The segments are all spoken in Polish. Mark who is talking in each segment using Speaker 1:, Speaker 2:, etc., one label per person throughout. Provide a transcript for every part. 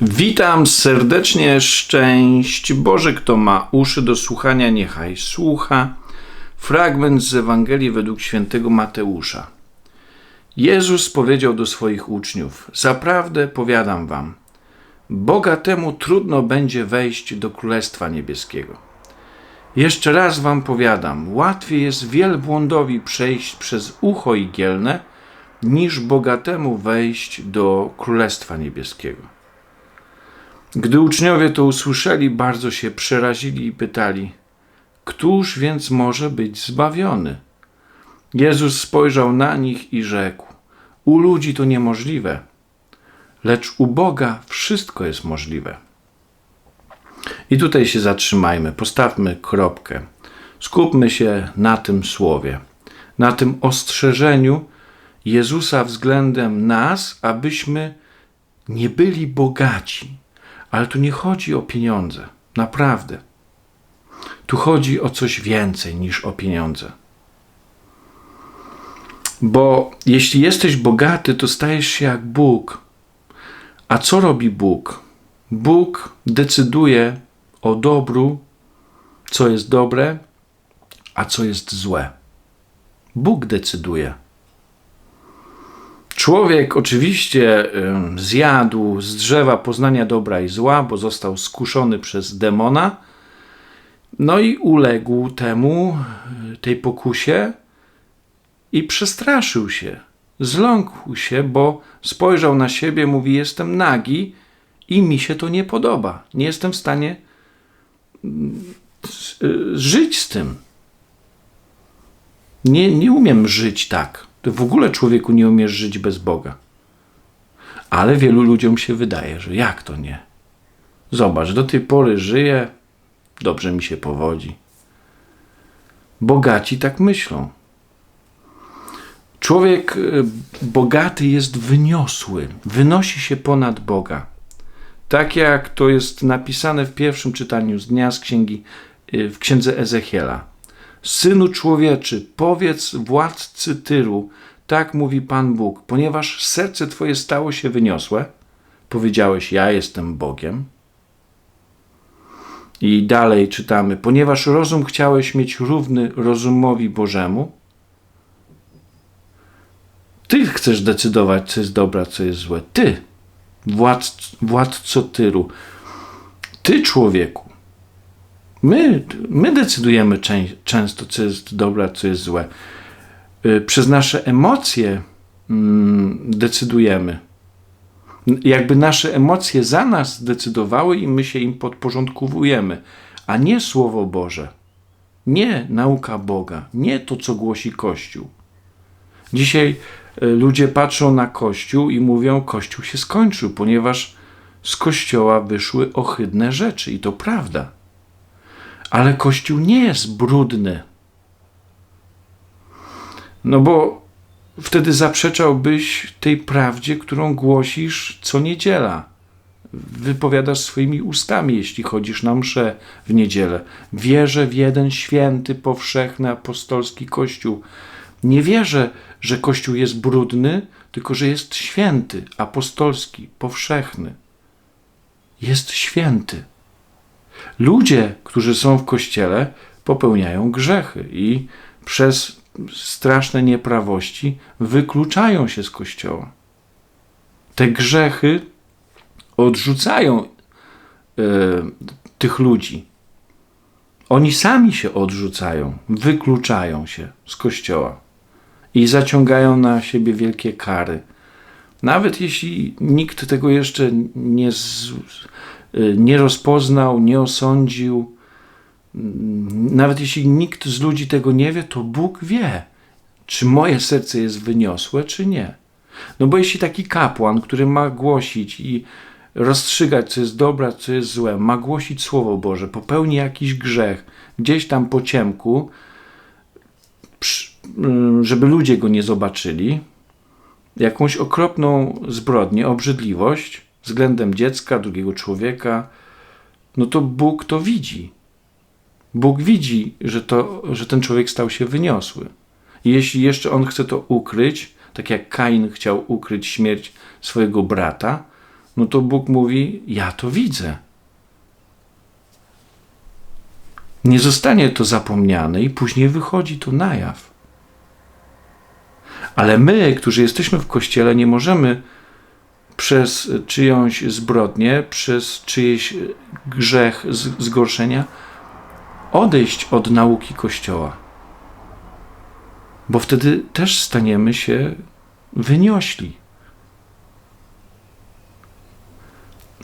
Speaker 1: Witam serdecznie, szczęść Boże, kto ma uszy do słuchania, niechaj słucha. Fragment z Ewangelii według świętego Mateusza. Jezus powiedział do swoich uczniów: Zaprawdę powiadam wam, bogatemu trudno będzie wejść do Królestwa Niebieskiego. Jeszcze raz wam powiadam, łatwiej jest wielbłądowi przejść przez ucho igielne, niż bogatemu wejść do Królestwa Niebieskiego. Gdy uczniowie to usłyszeli, bardzo się przerazili i pytali: Któż więc może być zbawiony? Jezus spojrzał na nich i rzekł: U ludzi to niemożliwe, lecz u Boga wszystko jest możliwe. I tutaj się zatrzymajmy, postawmy kropkę. Skupmy się na tym słowie, na tym ostrzeżeniu Jezusa względem nas, abyśmy nie byli bogaci ale tu nie chodzi o pieniądze. Naprawdę. Tu chodzi o coś więcej niż o pieniądze. Bo jeśli jesteś bogaty, to stajesz się jak Bóg. A co robi Bóg? Bóg decyduje o dobru, co jest dobre, a co jest złe. Bóg decyduje. Człowiek oczywiście zjadł z drzewa poznania dobra i zła, bo został skuszony przez demona, no i uległ temu, tej pokusie i przestraszył się, zląkł się, bo spojrzał na siebie, mówi: Jestem nagi i mi się to nie podoba. Nie jestem w stanie żyć z tym. Nie, nie umiem żyć tak. Ty w ogóle człowieku nie umiesz żyć bez Boga. Ale wielu ludziom się wydaje, że jak to nie? Zobacz, do tej pory żyję, dobrze mi się powodzi. Bogaci tak myślą. Człowiek y, bogaty jest wyniosły, wynosi się ponad Boga. Tak jak to jest napisane w pierwszym czytaniu z dnia z księgi y, w księdze Ezechiela. Synu człowieczy, powiedz władcy Tyru, tak mówi Pan Bóg, ponieważ serce Twoje stało się wyniosłe, powiedziałeś, ja jestem Bogiem. I dalej czytamy, ponieważ rozum chciałeś mieć równy rozumowi Bożemu, Ty chcesz decydować, co jest dobre, co jest złe. Ty, władc, władco Tyru. Ty, człowieku. My, my decydujemy często, co jest dobre, co jest złe. Y, przez nasze emocje mm, decydujemy. Jakby nasze emocje za nas decydowały i my się im podporządkowujemy, a nie Słowo Boże, nie nauka Boga, nie to, co głosi Kościół. Dzisiaj y, ludzie patrzą na Kościół i mówią: Kościół się skończył, ponieważ z Kościoła wyszły ohydne rzeczy, i to prawda. Ale Kościół nie jest brudny. No bo wtedy zaprzeczałbyś tej prawdzie, którą głosisz co niedziela. Wypowiadasz swoimi ustami, jeśli chodzisz na mszę w niedzielę. Wierzę w jeden święty, powszechny, apostolski Kościół. Nie wierzę, że Kościół jest brudny, tylko że jest święty, apostolski, powszechny. Jest święty. Ludzie, którzy są w kościele, popełniają grzechy i przez straszne nieprawości wykluczają się z kościoła. Te grzechy odrzucają e, tych ludzi. Oni sami się odrzucają, wykluczają się z kościoła i zaciągają na siebie wielkie kary. Nawet jeśli nikt tego jeszcze nie, nie rozpoznał, nie osądził, nawet jeśli nikt z ludzi tego nie wie, to Bóg wie, czy moje serce jest wyniosłe, czy nie. No bo jeśli taki kapłan, który ma głosić i rozstrzygać, co jest dobre, co jest złe, ma głosić Słowo Boże, popełni jakiś grzech gdzieś tam po ciemku, mm, żeby ludzie go nie zobaczyli, jakąś okropną zbrodnię, obrzydliwość względem dziecka, drugiego człowieka, no to Bóg to widzi. Bóg widzi, że, to, że ten człowiek stał się wyniosły. I jeśli jeszcze on chce to ukryć, tak jak Kain chciał ukryć śmierć swojego brata, no to Bóg mówi: Ja to widzę. Nie zostanie to zapomniane i później wychodzi to na jaw. Ale my, którzy jesteśmy w kościele, nie możemy przez czyjąś zbrodnię, przez czyjeś grzech, zgorszenia odejść od nauki Kościoła. Bo wtedy też staniemy się wyniośli.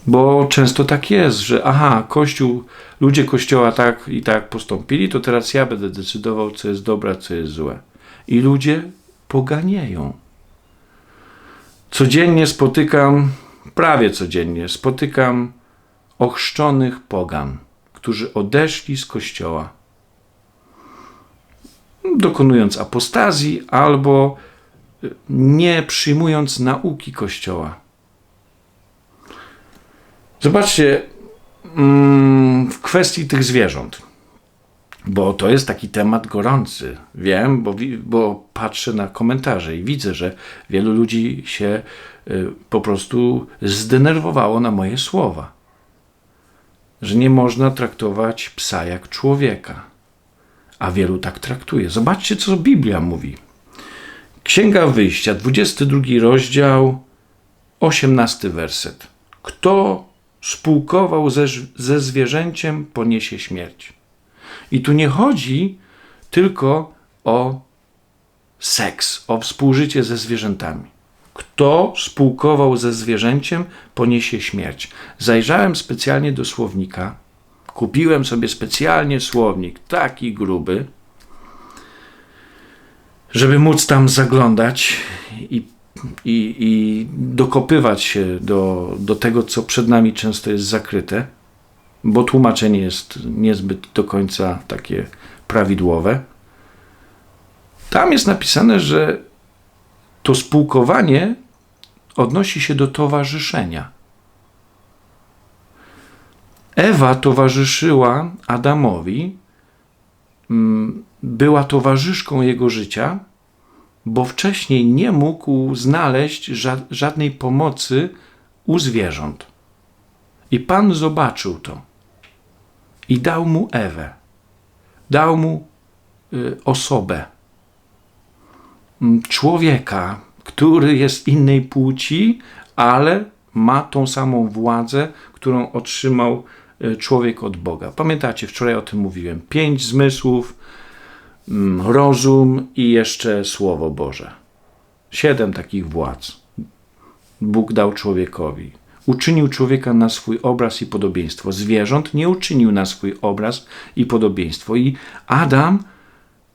Speaker 1: Bo często tak jest, że aha, Kościół, ludzie Kościoła tak i tak postąpili, to teraz ja będę decydował, co jest dobre, co jest złe. I ludzie poganieją. Codziennie spotykam, prawie codziennie, spotykam ochrzczonych pogan, którzy odeszli z Kościoła, dokonując apostazji albo nie przyjmując nauki Kościoła. Zobaczcie, mm, w kwestii tych zwierząt, bo to jest taki temat gorący. Wiem, bo, bo patrzę na komentarze i widzę, że wielu ludzi się y, po prostu zdenerwowało na moje słowa. Że nie można traktować psa jak człowieka, a wielu tak traktuje. Zobaczcie, co Biblia mówi. Księga Wyjścia, 22 rozdział, 18 werset. Kto spółkował ze, ze zwierzęciem, poniesie śmierć. I tu nie chodzi tylko o seks, o współżycie ze zwierzętami. Kto spółkował ze zwierzęciem, poniesie śmierć. Zajrzałem specjalnie do słownika, kupiłem sobie specjalnie słownik, taki gruby, żeby móc tam zaglądać i i, i dokopywać się do, do tego, co przed nami często jest zakryte, bo tłumaczenie jest niezbyt do końca takie prawidłowe. Tam jest napisane, że to spółkowanie odnosi się do towarzyszenia. Ewa towarzyszyła Adamowi, mm, była towarzyszką jego życia bo wcześniej nie mógł znaleźć ża żadnej pomocy u zwierząt. I Pan zobaczył to i dał mu Ewę, dał mu y, osobę, mm, człowieka, który jest innej płci, ale ma tą samą władzę, którą otrzymał y, człowiek od Boga. Pamiętacie, wczoraj o tym mówiłem. Pięć zmysłów, Mm, rozum i jeszcze Słowo Boże. Siedem takich władz Bóg dał człowiekowi. Uczynił człowieka na swój obraz i podobieństwo. Zwierząt nie uczynił na swój obraz i podobieństwo. I Adam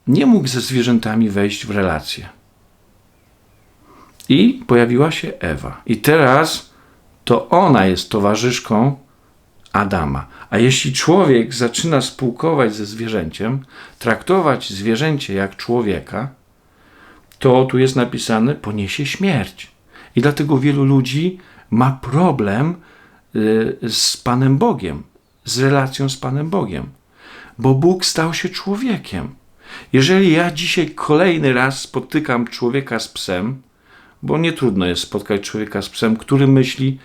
Speaker 1: nie mógł ze zwierzętami wejść w relację. I pojawiła się Ewa. I teraz to ona jest towarzyszką Adama. A jeśli człowiek zaczyna spółkować ze zwierzęciem, traktować zwierzęcie jak człowieka, to tu jest napisane, poniesie śmierć. I dlatego wielu ludzi ma problem y, z Panem Bogiem, z relacją z Panem Bogiem, bo Bóg stał się człowiekiem. Jeżeli ja dzisiaj kolejny raz spotykam człowieka z psem, bo nie trudno jest spotkać człowieka z psem, który myśli,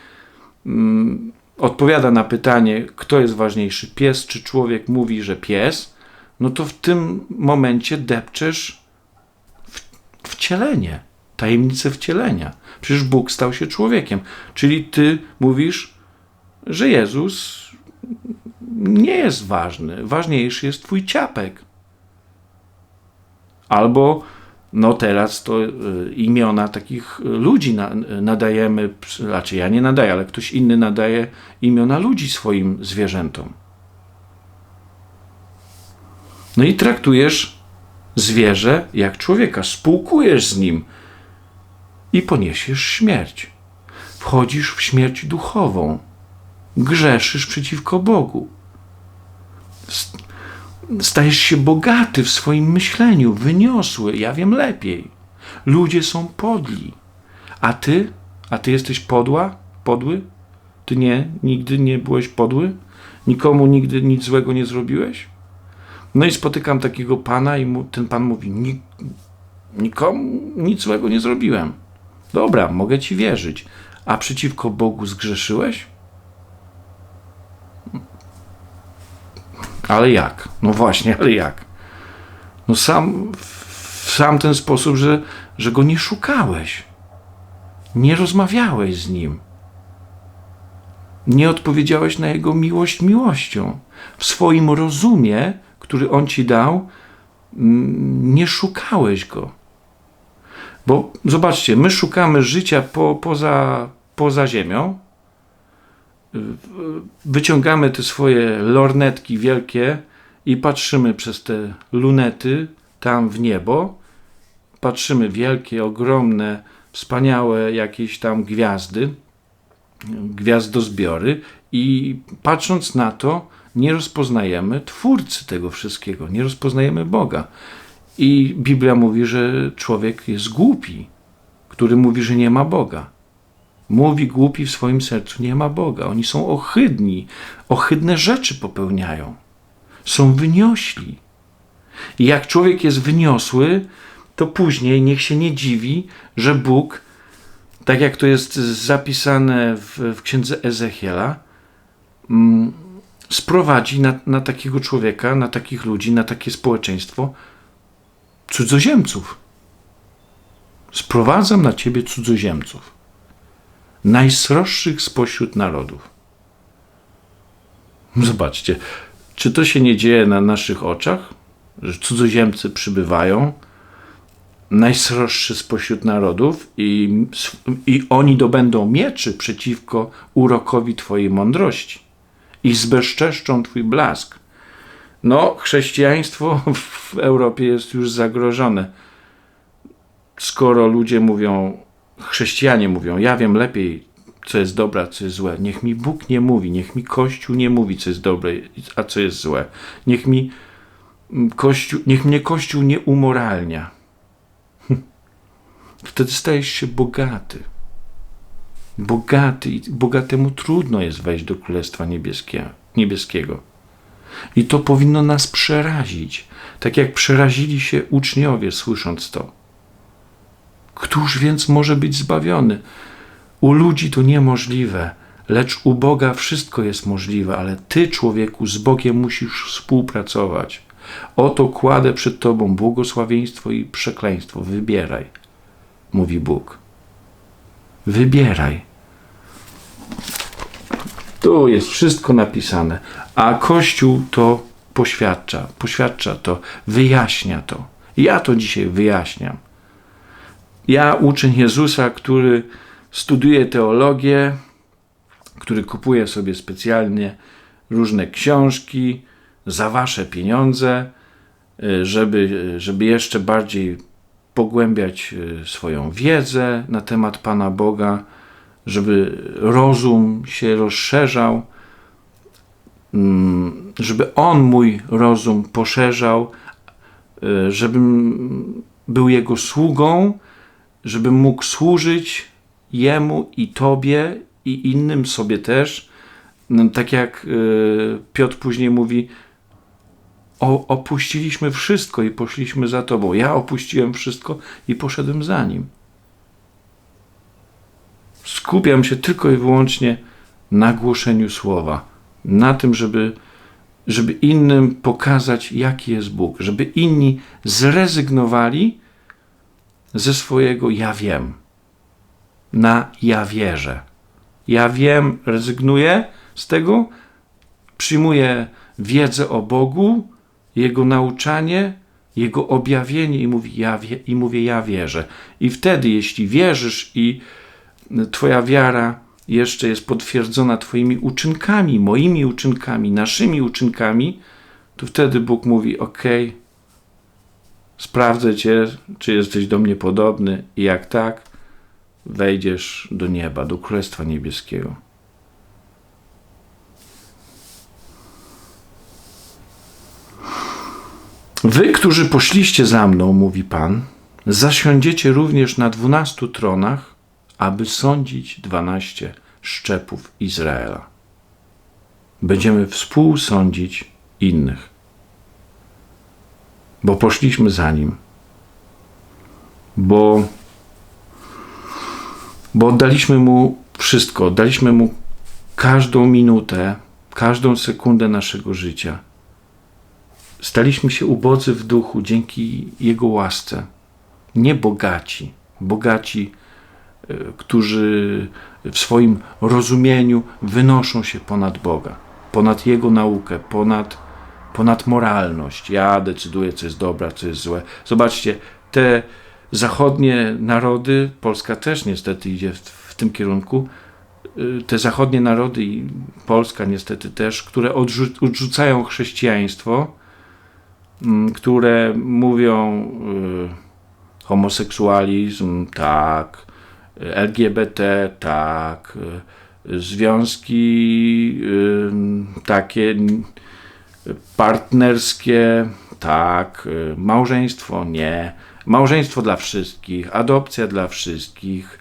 Speaker 1: mm, odpowiada na pytanie, kto jest ważniejszy, pies czy człowiek, mówi, że pies, no to w tym momencie depczesz wcielenie, tajemnicę wcielenia. Przecież Bóg stał się człowiekiem. Czyli ty mówisz, że Jezus nie jest ważny. Ważniejszy jest twój ciapek. Albo no teraz to y, imiona takich ludzi nadajemy, znaczy ja nie nadaję, ale ktoś inny nadaje imiona ludzi swoim zwierzętom. No i traktujesz zwierzę jak człowieka, spółkujesz z nim i poniesiesz śmierć. Wchodzisz w śmierć duchową, grzeszysz przeciwko Bogu stajesz się bogaty w swoim myśleniu, wyniosły, ja wiem lepiej. Ludzie są podli. A ty? A ty jesteś podła? Podły? Ty nie, nigdy nie byłeś podły? Nikomu nigdy nic złego nie zrobiłeś? No i spotykam takiego pana i mu, ten pan mówi, nikomu nic złego nie zrobiłem. Dobra, mogę ci wierzyć, a przeciwko Bogu zgrzeszyłeś? Ale jak? No właśnie, ale jak? No sam w sam ten sposób, że, że go nie szukałeś. Nie rozmawiałeś z nim. Nie odpowiedziałeś na jego miłość miłością. W swoim rozumie, który on ci dał, mm, nie szukałeś go. Bo zobaczcie, my szukamy życia po, poza, poza ziemią, wyciągamy te swoje lornetki wielkie i patrzymy przez te lunety tam w niebo. Patrzymy wielkie, ogromne, wspaniałe jakieś tam gwiazdy, gwiazdozbiory i patrząc na to, nie rozpoznajemy twórcy tego wszystkiego, nie rozpoznajemy Boga. I Biblia mówi, że człowiek jest głupi, który mówi, że nie ma Boga. Mówi głupi w swoim sercu, nie ma Boga. Oni są ohydni, ohydne rzeczy popełniają. Są wyniośli. I jak człowiek jest wyniosły, to później niech się nie dziwi, że Bóg, tak jak to jest zapisane w, w księdze Ezechiela, mm, sprowadzi na, na takiego człowieka, na takich ludzi, na takie społeczeństwo cudzoziemców. Sprowadzam na ciebie cudzoziemców najsroższych spośród narodów. Zobaczcie, czy to się nie dzieje na naszych oczach, że cudzoziemcy przybywają, najsroższy spośród narodów, i, i oni dobędą mieczy przeciwko urokowi Twojej mądrości i zbezczeszczą Twój blask. No, chrześcijaństwo w Europie jest już zagrożone. Skoro ludzie mówią, chrześcijanie mówią, ja wiem lepiej, co jest dobre, a co jest złe. Niech mi Bóg nie mówi, niech mi Kościół nie mówi, co jest dobre, a co jest złe. Niech mi mm, Kościół, niech mnie Kościół nie umoralnia. Wtedy stajesz się bogaty. Bogaty i bogatemu trudno jest wejść do Królestwa Niebieskiego. I to powinno nas przerazić, tak jak przerazili się uczniowie, słysząc to. Któż więc może być zbawiony? U ludzi to niemożliwe, lecz u Boga wszystko jest możliwe, ale ty, człowieku, z Bogiem musisz współpracować. Oto kładę przed tobą błogosławieństwo i przekleństwo. Wybieraj, mówi Bóg. Wybieraj. Tu jest wszystko napisane, a Kościół to poświadcza, poświadcza to, wyjaśnia to. Ja to dzisiaj wyjaśniam. Ja, uczeń Jezusa, który studiuje teologię, który kupuje sobie specjalnie różne książki za wasze pieniądze, y, żeby, żeby jeszcze bardziej pogłębiać y, swoją wiedzę na temat Pana Boga, żeby rozum się rozszerzał, mm, żeby On mój rozum poszerzał, y, żebym był Jego sługą, żebym mógł służyć Jemu i Tobie i innym sobie też. No, tak jak y, Piotr później mówi, o, opuściliśmy wszystko i poszliśmy za Tobą. Ja opuściłem wszystko i poszedłem za Nim. Skupiam się tylko i wyłącznie na głoszeniu słowa, na tym, żeby, żeby innym pokazać, jaki jest Bóg, żeby inni zrezygnowali ze swojego ja wiem na ja wierzę. Ja wiem, rezygnuję z tego, przyjmuję wiedzę o Bogu, Jego nauczanie, Jego objawienie i mówię, ja wie, i mówię, ja wierzę. I wtedy, jeśli wierzysz i Twoja wiara jeszcze jest potwierdzona Twoimi uczynkami, moimi uczynkami, naszymi uczynkami, to wtedy Bóg mówi: OK, sprawdzę Cię, czy jesteś do mnie podobny, i jak tak, wejdziesz do nieba, do Królestwa Niebieskiego. Wy, którzy poszliście za mną, mówi Pan, zasiądziecie również na dwunastu tronach, aby sądzić dwanaście szczepów Izraela. Będziemy współsądzić innych, bo poszliśmy za nim, bo bo oddaliśmy mu wszystko, oddaliśmy Mu każdą minutę, każdą sekundę naszego życia. Staliśmy się ubodzy w duchu dzięki Jego łasce. Nie bogaci, bogaci, którzy w swoim rozumieniu wynoszą się ponad Boga, ponad Jego naukę, ponad, ponad moralność. Ja decyduję, co jest dobre, co jest złe. Zobaczcie, te zachodnie narody, Polska też niestety idzie w, w tym kierunku, y, te zachodnie narody i Polska niestety też, które odrzu- odrzucają chrześcijaństwo, mm, które mówią y, homoseksualizm, tak, LGBT, tak, związki takie partnerskie, tak, małżeństwo nie, małżeństwo dla wszystkich, adopcja dla wszystkich,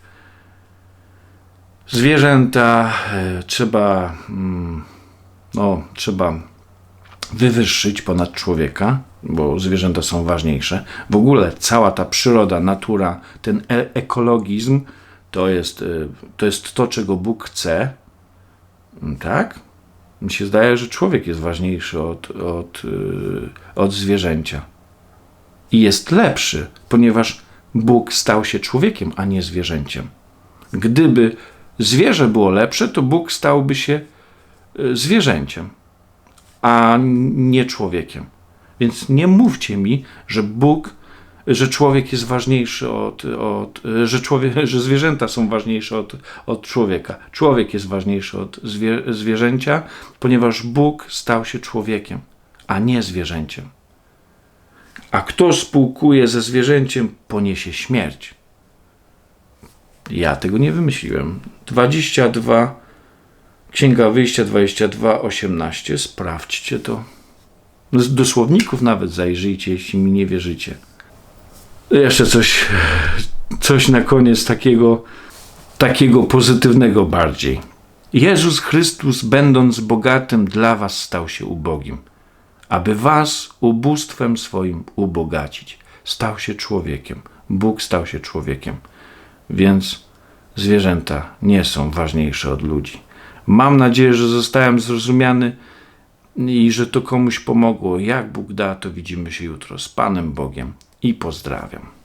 Speaker 1: zwierzęta y, trzeba, mm, no, trzeba wywyższyć ponad człowieka, bo zwierzęta są ważniejsze. W ogóle cała ta przyroda, natura, ten e- ekologizm to jest, y, to jest to, czego Bóg chce. Mm, Tak? Mi się zdaje, że człowiek jest ważniejszy od, od, y, od zwierzęcia. I jest lepszy, ponieważ Bóg stał się człowiekiem, a nie zwierzęciem. Gdyby zwierzę było lepsze, to Bóg stałby się y, zwierzęciem a nie człowiekiem. Więc nie mówcie mi, że Bóg, że człowiek jest ważniejszy od, od że, człowiek, że zwierzęta są ważniejsze od, od człowieka. Człowiek jest ważniejszy od zwie, zwierzęcia, ponieważ Bóg stał się człowiekiem, a nie zwierzęciem. A kto spółkuje ze zwierzęciem, poniesie śmierć. Ja tego nie wymyśliłem. 22 Księga Wyjścia 22, 18. Sprawdźcie to. Do słowników nawet zajrzyjcie, jeśli mi nie wierzycie. Jeszcze coś, coś na koniec takiego, takiego pozytywnego bardziej. Jezus Chrystus, będąc bogatym, dla was stał się ubogim, aby was ubóstwem swoim ubogacić. Stał się człowiekiem. Bóg stał się człowiekiem. Więc zwierzęta nie są ważniejsze od ludzi. Mam nadzieję, że zostałem zrozumiany i że to komuś pomogło. Jak Bóg da, to widzimy się jutro z Panem Bogiem i pozdrawiam.